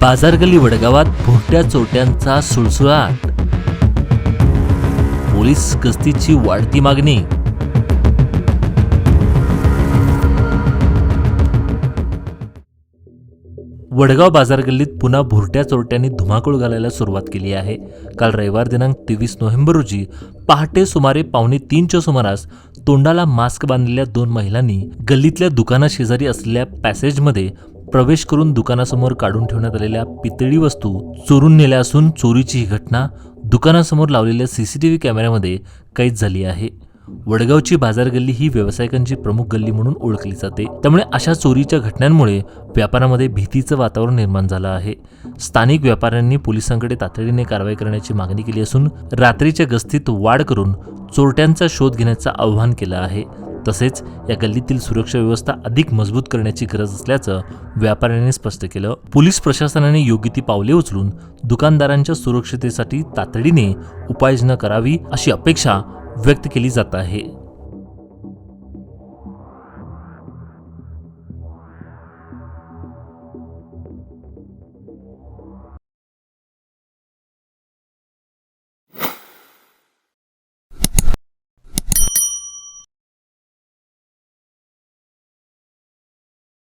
बाजारगल्ली वडगावात भोट्या चोरट्यांचा सुळसुळाट पोलीस गस्तीची वाढती मागणी. वडगाव बाजार गल्लीत पुन्हा भुरट्या चोरट्यांनी धुमाकूळ घालायला सुरुवात केली आहे. काल रविवार दिनांक तेवीस नोव्हेंबर रोजी पहाटे सुमारे पावणे तीनच्या सुमारास तोंडाला मास्क बांधलेल्या दोन महिलांनी गल्लीतल्या दुकानाशेजारी असलेल्या पॅसेजमध्ये प्रवेश करून दुकानासमोर काढून ठेवण्यात आलेल्या पितळी वस्तू चोरून नेल्या असून चोरीची ही घटना दुकानासमोर लावलेल्या सीसीटीव्ही कॅमेऱ्यामध्ये कैद झाली आहे. वडगावची बाजार गल्ली ही व्यावसायिकांची प्रमुख गल्ली म्हणून ओळखली जाते. त्यामुळे अशा चोरीच्या घटनांमुळे व्यापारामध्ये भीतीचं वातावरण निर्माण झालं आहे. स्थानिक व्यापाऱ्यांनी पोलिसांकडे तातडीने कारवाई करण्याची मागणी केली असून रात्रीच्या गस्तीत वाढ करून चोरट्यांचा शोध घेण्याचं आवाहन केलं आहे. तसेच या गल्लीतील सुरक्षा व्यवस्था अधिक मजबूत करण्याची गरज असल्याचं व्यापाऱ्यांनी स्पष्ट केलं. पोलीस प्रशासनाने योग्य ती पावले उचलून दुकानदारांच्या सुरक्षतेसाठी तातडीने उपाययोजना करावी अशी अपेक्षा व्यक्त केली जात आहे.